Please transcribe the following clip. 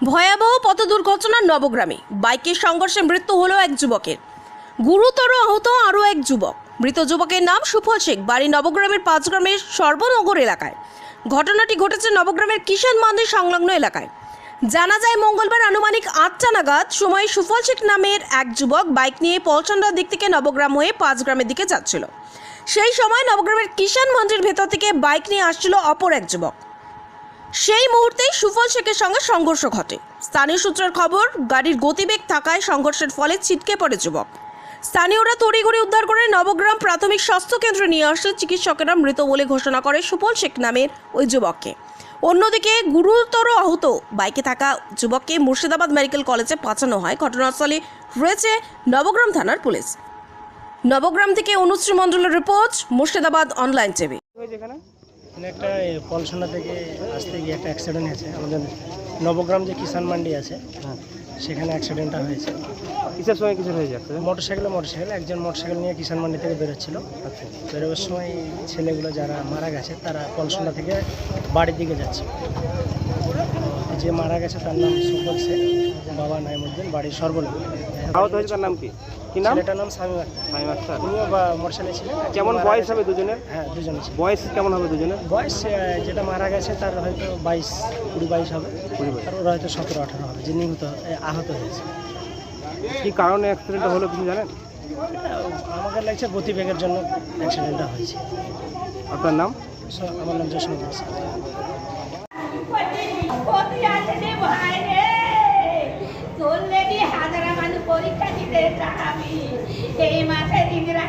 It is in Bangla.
ভয়াবহ পথ দুর্ঘটনা নবগ্রামে বাইকের সংঘর্ষে মৃত্যু হলো এক যুবকের। গুরুতর আহত আরও এক যুবক। মৃত যুবকের নাম সুফল শেখ, বাড়ি নবগ্রামের পাঁচগ্রামের সর্বনগর এলাকায়। ঘটনাটি ঘটেছে নবগ্রামের কিষাণ মন্দির সংলগ্ন এলাকায়। জানা যায় মঙ্গলবার আনুমানিক আটটা নাগাদ সময় সুফল শেখ নামের এক যুবক বাইক নিয়ে পলচন্ডার দিক থেকে নবগ্রাম হয়ে পাঁচগ্রামের দিকে যাচ্ছিল। সেই সময় নবগ্রামের কিষাণ মন্দির ভেতর থেকে বাইক নিয়ে আসছিল অপর এক যুবক। সেই মুহূর্তেই সুফল শেখের সঙ্গে সংঘর্ষ ঘটে। স্থানীয় সূত্রের খবর, গাড়ির গতিবেগ থাকায় সংঘর্ষের ফলে ছিটকে পড়ে যুবক। স্থানীয়রা তড়িঘড়ি উদ্ধার করে নবগ্রাম প্রাথমিক স্বাস্থ্য কেন্দ্রে নিয়ে আসলে চিকিৎসকেরা মৃত বলে ঘোষণা করে সুফল শেখ নামের ওই যুবককে। অন্যদিকে গুরুতর আহত বাইকে থাকা যুবককে মুর্শিদাবাদ মেডিকেল কলেজে পাঠানো হয়। ঘটনাস্থলে রয়েছে নবগ্রাম থানার পুলিশ। নবগ্রাম থেকে অনুশ্রী মণ্ডলের রিপোর্ট, মুর্শিদাবাদ অনলাইন টিভি। একটা পলসোনা থেকে আসতে গিয়ে একটা অ্যাক্সিডেন্ট হয়েছে। আমাদের নবগ্রাম যে কিষান মান্ডি আছে হ্যাঁ। সেখানে অ্যাক্সিডেন্টটা হয়েছে। কিসের সময় কিসের হয়ে যাচ্ছে মোটর সাইকেলে মোটর সাইকেল একজন মোটর সাইকেল নিয়ে কিষান মান্ডি থেকে বেরোচ্ছিল। আচ্ছা। বেরোবার সময় ছেলেগুলো যারা মারা গেছে তারা পলসোনা থেকে বাড়ির দিকে যাচ্ছে। যে মারা গেছে তার নাম সুফল শেখ বাবা নাইমুদ্দিন বাড়ির আহত হয়েছে তার নাম কি? কি নাম? ছেলেটার নাম স্বামী আক্তার। সাইম আক্তার। উনিও বা মোটর সাইকেলে ছিলেন কেমন বয়স হবে দুজনের? হ্যাঁ দুজনে বয়স কেমন হবে দুজনের? বয়স যেটা মারা গেছে তার হয়তো বাইশ কুড়ি বাইশ হবে। কুড়ি বাইশ। আর ওরা হয়তো সতেরো আঠারো হবে যে নিহত আহত হয়েছে। কি কারণে অ্যাক্সিডেন্ট হলো কিছু জানেন? আমাকে লাগছে গতিবেগের জন্য অ্যাক্সিডেন্টটা হয়েছে। আপনার নাম? আমার নাম জসিম পরীক্ষা দিতে যাবি এই মাসে ইংরাজি